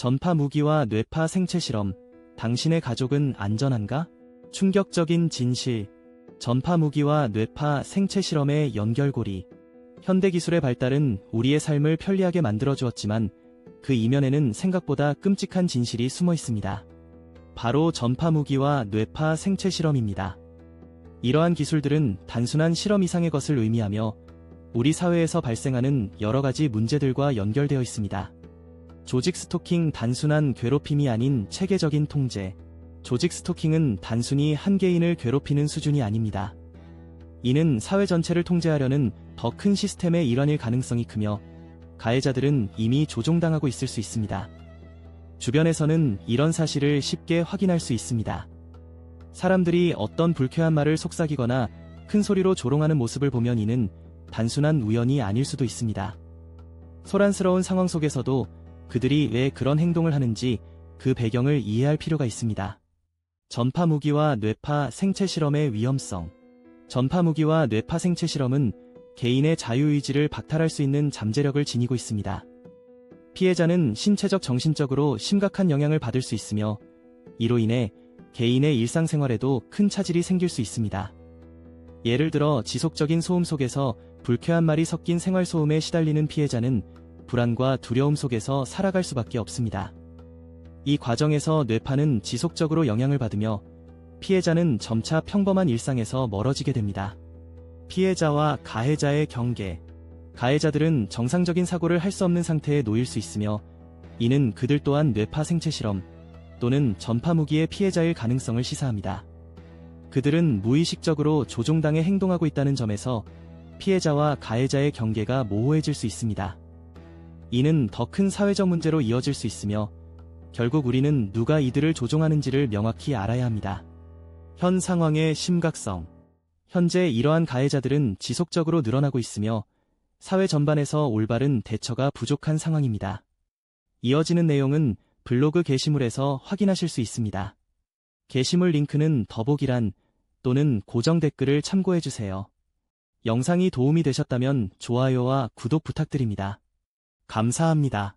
전파 무기와 뇌파 생체 실험. 당신의 가족은 안전한가? 충격적인 진실. 전파 무기와 뇌파 생체 실험의 연결고리. 현대 기술의 발달은 우리의 삶을 편리하게 만들어 주었지만 그 이면에는 생각보다 끔찍한 진실이 숨어 있습니다. 바로 전파 무기와 뇌파 생체 실험입니다. 이러한 기술들은 단순한 실험 이상의 것을 의미하며 우리 사회에서 발생하는 여러 가지 문제들과 연결되어 있습니다. 조직 스토킹 단순한 괴롭힘이 아닌 체계적인 통제. 조직 스토킹은 단순히 한 개인을 괴롭히는 수준이 아닙니다. 이는 사회 전체를 통제하려는 더 큰 시스템의 일환일 가능성이 크며 가해자들은 이미 조종당하고 있을 수 있습니다. 주변에서는 이런 사실을 쉽게 확인할 수 있습니다. 사람들이 어떤 불쾌한 말을 속삭이거나 큰 소리로 조롱하는 모습을 보면 이는 단순한 우연이 아닐 수도 있습니다. 소란스러운 상황 속에서도 그들이 왜 그런 행동을 하는지 그 배경을 이해할 필요가 있습니다. 전파 무기와 뇌파 생체 실험의 위험성. 전파 무기와 뇌파 생체 실험은 개인의 자유의지를 박탈할 수 있는 잠재력을 지니고 있습니다. 피해자는 신체적 정신적으로 심각한 영향을 받을 수 있으며 이로 인해 개인의 일상생활에도 큰 차질이 생길 수 있습니다. 예를 들어 지속적인 소음 속에서 불쾌한 말이 섞인 생활소음에 시달리는 피해자는 불안과 두려움 속에서 살아갈 수밖에 없습니다. 이 과정에서 뇌파는 지속적으로 영향을 받으며 피해자는 점차 평범한 일상에서 멀어지게 됩니다. 피해자와 가해자의 경계. 가해자들은 정상적인 사고를 할 수 없는 상태에 놓일 수 있으며 이는 그들 또한 뇌파 생체 실험 또는 전파 무기의 피해자일 가능성을 시사합니다. 그들은 무의식적으로 조종당해 행동하고 있다는 점에서 피해자와 가해자의 경계가 모호해질 수 있습니다. 이는 더 큰 사회적 문제로 이어질 수 있으며 결국 우리는 누가 이들을 조종하는지를 명확히 알아야 합니다. 현 상황의 심각성. 현재 이러한 가해자들은 지속적으로 늘어나고 있으며 사회 전반에서 올바른 대처가 부족한 상황입니다. 이어지는 내용은 블로그 게시물에서 확인하실 수 있습니다. 게시물 링크는 더보기란 또는 고정 댓글을 참고해주세요. 영상이 도움이 되셨다면 좋아요와 구독 부탁드립니다. 감사합니다.